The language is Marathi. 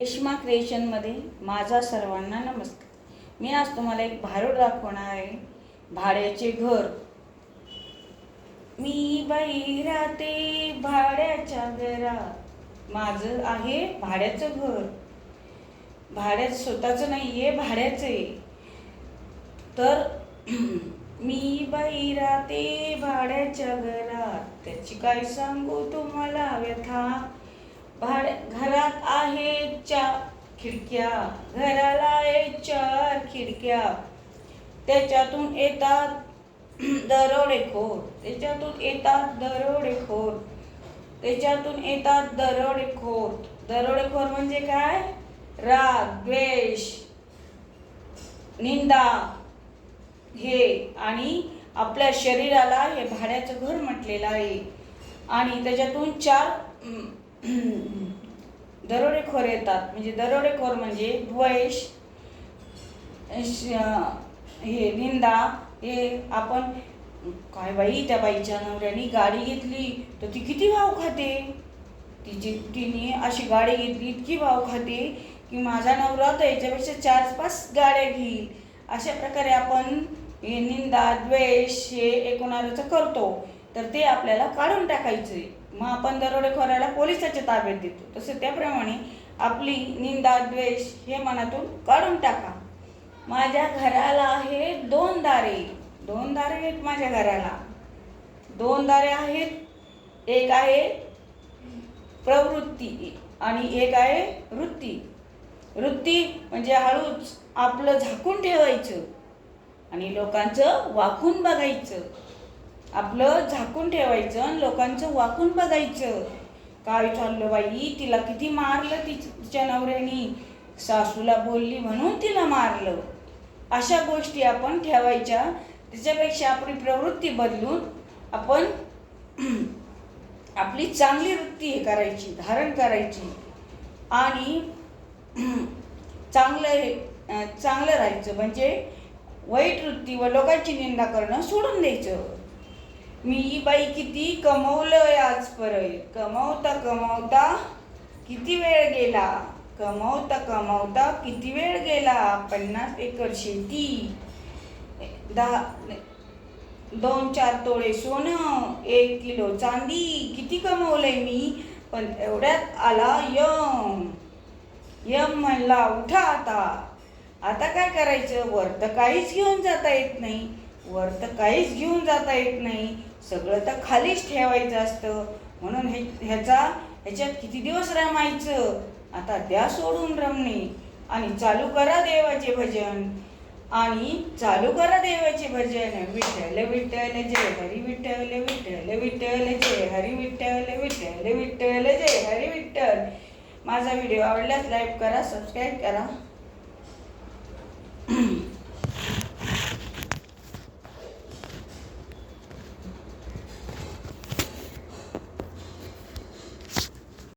रेश्मा क्रिएशनमध्ये माझा सर्वांना नमस्कार. मी आज तुम्हाला एक भारूड दाखवणार आहे. भाड्याचे घर. मी बाई राहते भाड्याच्या घरात. माझं आहे भाड्याचं घर. भाड्यात स्वतःचं नाही आहे भाड्याचं. आहे तर मी बाई राहते भाड्याच्या घरात. त्याची काय सांगू तुम्हाला व्यथा. भाड्या घरात आहेत चार खिडक्या. घराला आहेत चार खिडक्या. त्याच्यातून येतात दरोडेखोर त्याच्यातून येतात दरोडेखोर त्याच्यातून येतात दरोडेखोर दरोडेखोर म्हणजे काय? राग द्वेष निंदा. हे आणि आपल्या शरीराला हे भाड्याचं घर म्हटलेलं आहे. आणि त्याच्यातून चार दरोडेखोर येतात. म्हणजे दरोडेखोर म्हणजे द्वेष हे निंदा हे आपण काय बाई त्या बाईच्या नवऱ्याने गाडी घेतली तर ती किती भाव खाते? तिची तिने अशी गाडी घेतली इतकी भाव खाते की माझा नवरा तर याच्यापेक्षा चार पाच गाड्या घेईल. अशा प्रकारे आपण हे निंदा द्वेष हे एकूणाचं करतो. तर ते आपल्याला काढून टाकायचे मग आपण दरोडेखोराला पोलिसाच्या ताब्यात देतो. तसं त्याप्रमाणे आपली निंदा द्वेष हे मनातून काढून टाका. माझ्या घराला आहे दोन दारे. दोन दारे आहेत माझ्या घराला. दोन दारे आहेत. एक आहे प्रवृत्ती आणि एक आहे वृत्ती. वृत्ती म्हणजे हळूच आपलं झाकून ठेवायचं आणि लोकांचं वाकून बघायचं. आपलं झाकून ठेवायचं आणि लोकांचं वाकून बघायचं. काय चाललं बाई? तिला किती मारलं तिच्या नवऱ्यानी? सासूला बोलली म्हणून तिला मारलं. अशा गोष्टी आपण ठेवायच्या. त्याच्यापेक्षा आपली प्रवृत्ती बदलून आपण आपली चांगली वृत्ती हे करायची धारण करायची. आणि चांगलं हे चांगलं राहायचं. म्हणजे वाईट वृत्ती व लोकांची निंदा करणं सोडून द्यायचं. मी बाई किती कमवलंय परत कमवता कमवता किती वेळ गेला? कमवता कमवता किती वेळ गेला? पन्नास एकर शेती. दहा दोन चार तोळे सोनं एक किलो चांदी. किती कमवलंय मी? पण एवढ्यात आला यम. यम म्हणला उठा आता. आता काय करायचं? वर तर काहीच घेऊन जाता येत नाही. वर तर काहीच घेऊन जाता येत नाही. सगळं तर खालीच ठेवायचं असतं. म्हणून हे ह्याचा ह्याच्यात किती दिवस रमायचं? आता द्या सोडून रमणे. आणि चालू करा देवाचे भजन. आणि चालू करा देवाचे भजन. विठ्ठल विठ्ठल जय हरी विठ्ठल विठ्ठल विठ्ठल जय हरी विठ्ठल विठ्ठल विठ्ठल जय हरी विठ्ठल. माझा व्हिडिओ आवडल्यास लाईक करा सबस्क्राईब करा.